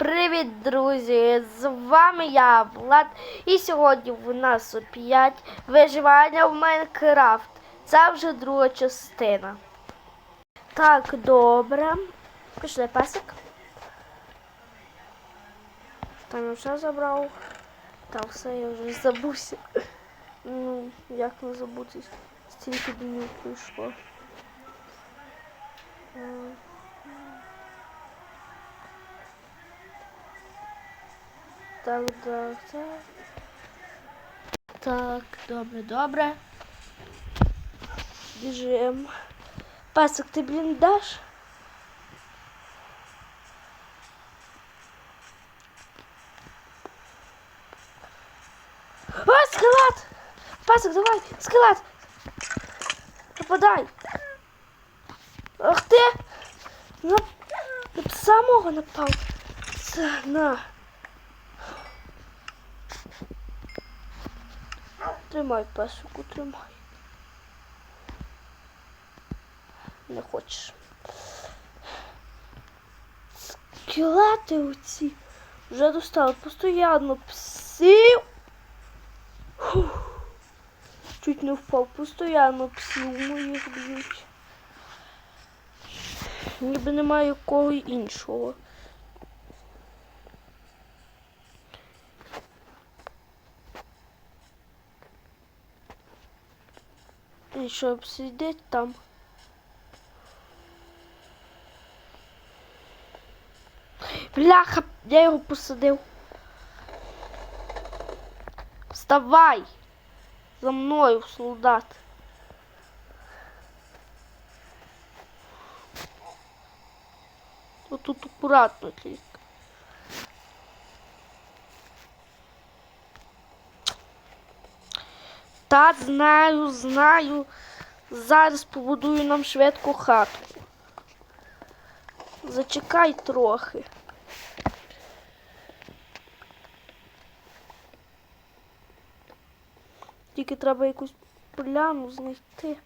привіт, друзі! З вами я, Влад. І сьогодні в нас опять виживання в Майнкрафт. Це вже друга частина. Так, добре. Пішли песик. Там я все забрав. Там все, я вже забувся. Ну, як не забутись? Стільки днів пройшло. Так, так, так. Так, добре, добре. Біжим. Пасик, ти блін даш? О, скелет! Пасик, давай, скелет! Нападай! Ах ти! На... Від самого напав. Це, на. Тримай песику, тримай. Не хочеш. Скелети оці вже достали псів. Фух. Чуть не впав, постійно псів моїх б'ють. Ніби немає кого іншого. І щоб сидіти там. Бляха, я його посадив. Вставай! За мною, солдат. Отут акуратно тільки. Та знаю, знаю. Зараз побудую нам швидку хатку. Зачекай трохи. Тільки треба якусь поляну знайти.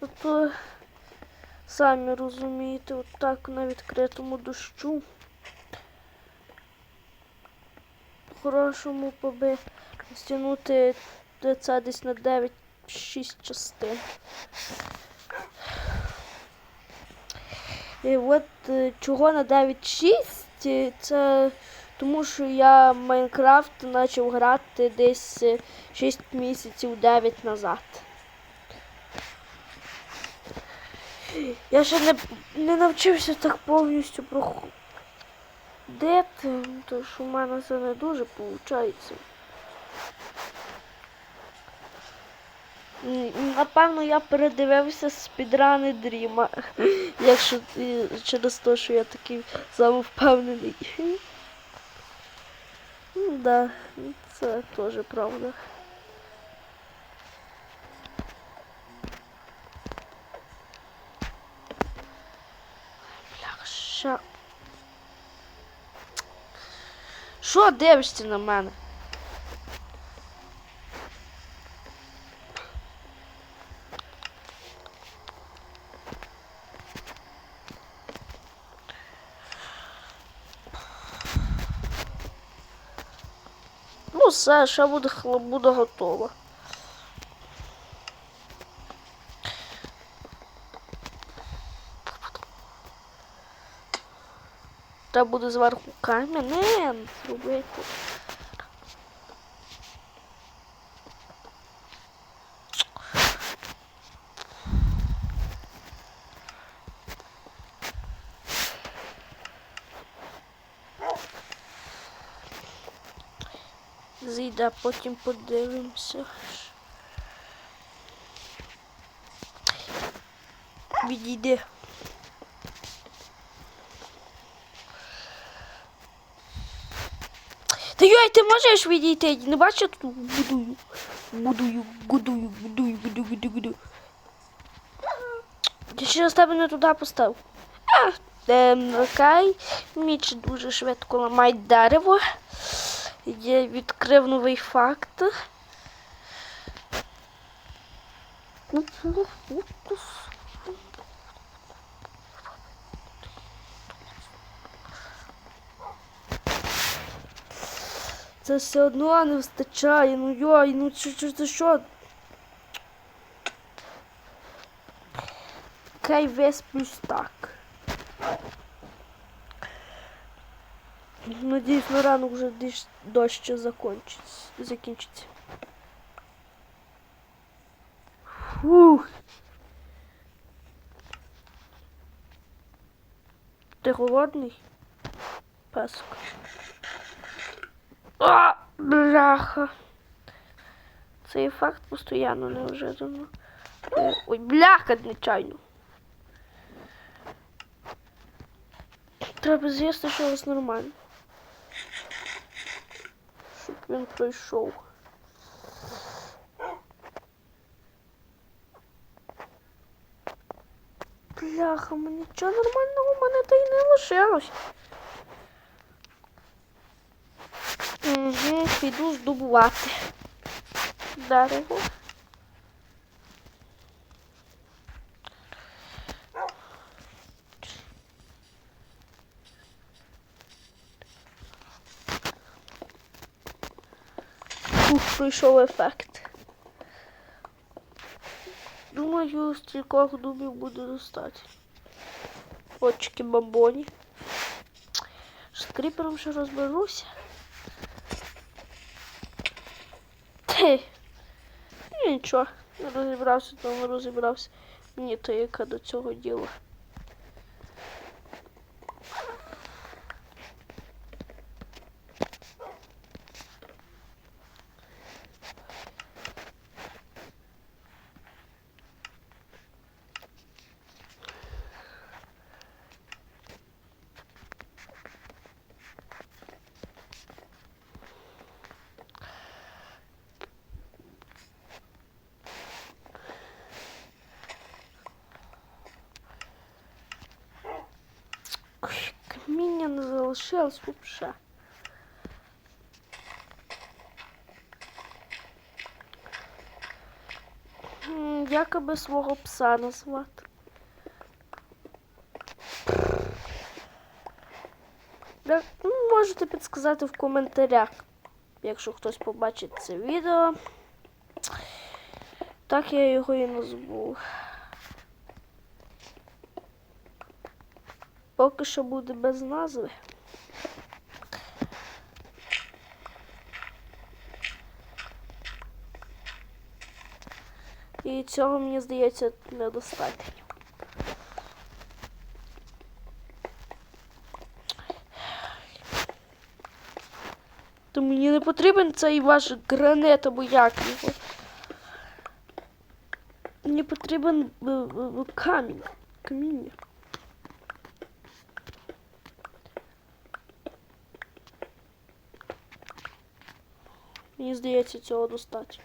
А то, самі розумієте, отак на відкритому дощу. По-хорошому поби стягнути це десь на 9-6 частин. І от е, чого на 9.6, е, це тому що я Майнкрафт почав грати десь е, 6 місяців 9 назад. Я ще не, не навчився так повністю проходити, тому що в мене це не дуже виходить. Напевно, я передивився спідрани Дріма, якщо через те, що я такий самовпевнений. Ну, да, це теж правда. Що дивишся на мене? Все, ще буде, хлобуда готова. Та буде зверху камінь зробити. Зійде, потім подивимося. Відійди. Та йой, ти можеш відійти? Не бачиш, я тут будую. Будую, будую, будую, будую, будую, будую. Я через тебе не туди поставив. А, ем, окей. Міч дуже швидко ламає дерево. Я відкрив новий факт. Це все одно не вистачає. Ну йой, ну це, це, це що? Окей, весь плюс так. Надіюсь, на ранок вже дощ, дощ закончиться, закінчиться. Фух. Ти голодний? Песок. А, бляха. Цей ефект постійно неожиданно. Е, Ой, бляха, нечайно. Треба з'їсти щось нормально. Він прийшов. Бляха, мені нічого нормального в мене та й не лишилось. Угу, піду здобувати дерево. Прийшов ефект. Думаю, стількох дубів буде достатньо. Очки бабоні. З кріпером ще розберуся. Ти. Нічого, не розібрався, то не розібрався. Мені то яка до цього діла. Ой, каміння не залишилось взагалі. М, Як аби свого пса назвати? Да, ну, можете підсказати в коментарях, якщо хтось побачить це відео. Так я його і назву. Поки що буде без назви. І цього, мені здається, недостатньо. То мені не потрібен цей ваш гранит або як його. Мені потрібен е, е, е, камінь. Каміння. Мені здається, цього достатньо.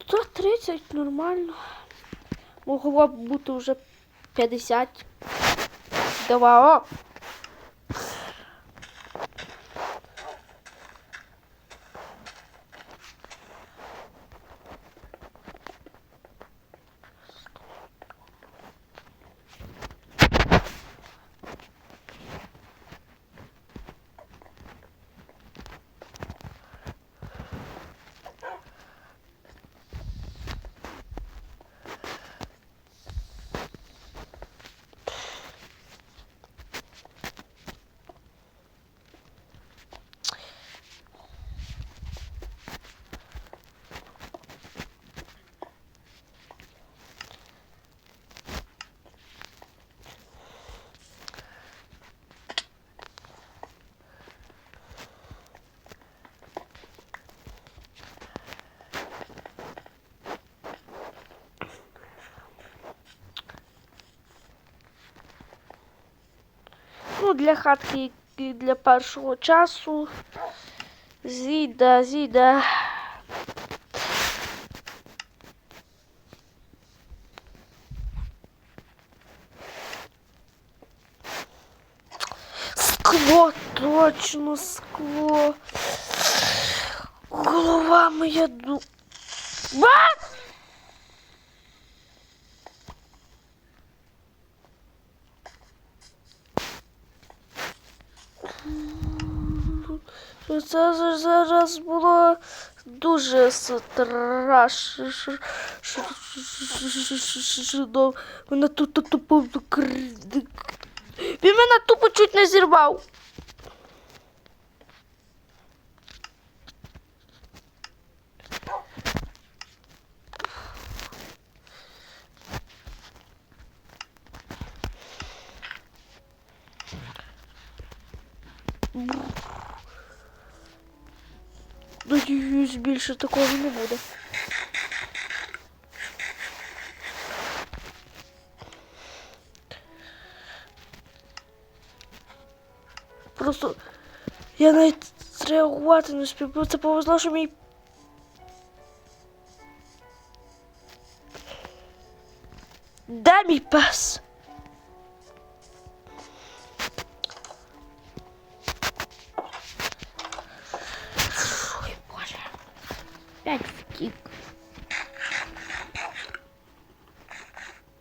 130 нормально. Могло б бути вже 50. Давай, о! Ну, для хатки і для першого часу. Зійде, зійде. Скло, точно скло. Голова моя ду. Ба! Це за- зараз було дуже страшно. Мене тут тупо Він мене тупо чуть не зірвав. Надіюсь, більше такого не буде. Просто я навіть зреагувати не успів, бо це повезло, що мій. Де мій пес?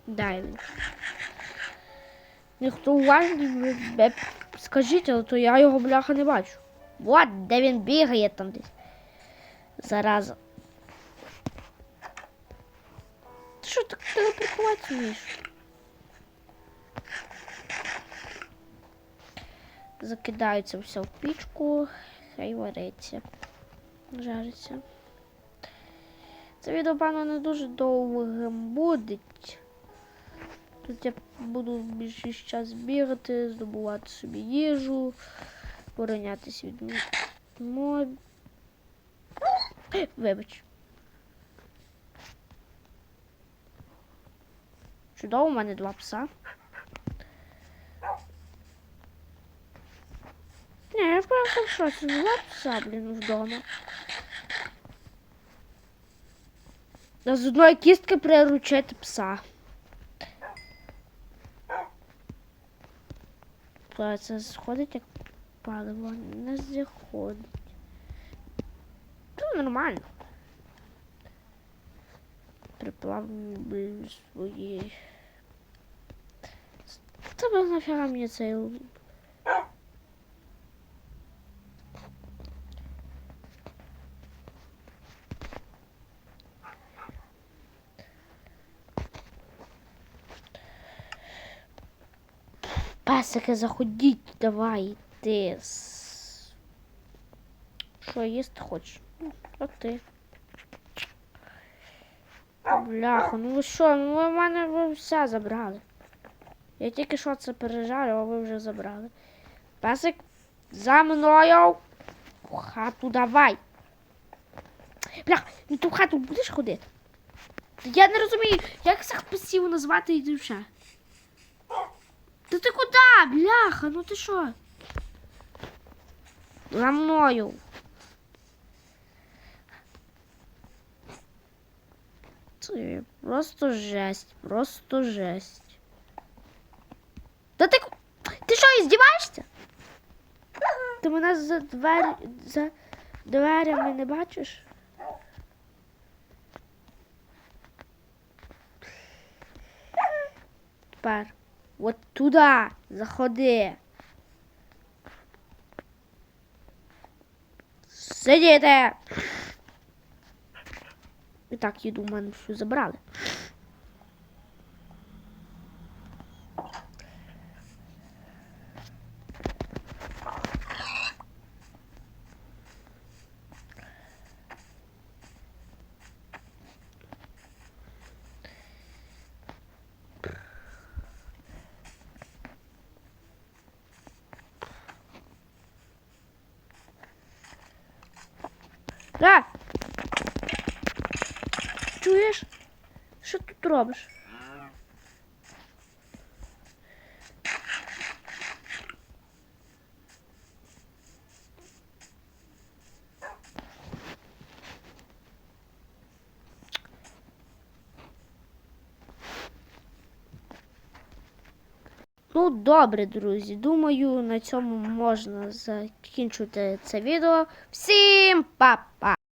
Дай він. Ніхто уважний, скажіть, але то я його бляха не бачу. От, де він бігає там десь. Зараза. Ти що так телепортувати вмієш? Закидається все в пічку, хай вариться. Жариться. Це відео, певно, не дуже довгим буде. Тут я буду більше час бігати, здобувати собі їжу, боронятися від м- моб. Вибач. Чудово, у мене два пса. Ні, я просто шоці. Два пса, блін, вдома. З одної кістки приручити пса. Це сходить як паливо, не заходить. Ну нормально. Приплавлю свої. Та нафіга мені цей Песики, заходіть, давайте. Що їсти хочеш? Ну, А ти? Бляха, ну ви що, ну ви в мене ви все забрали. Я тільки що це пережарив, а ви вже забрали. Песик, за мною. В хату давай. Бляха, ну ти в хату будеш ходити? Я не розумію, як цих псів назвати і душа. Та ти куди, бляха? Ну ти що? За мною. Це просто жесть, просто жесть. Ти ку- Ти що, іздіваєшся? Ти мене за двері за дверями не бачиш? Тепер. От туди заходи. Сидіти. І так, їду, в мене всю забрали. Да. Чуєш? Що тут робиш? Ну, добре, друзі. Думаю, на цьому можна закінчити це відео. Всім па-па!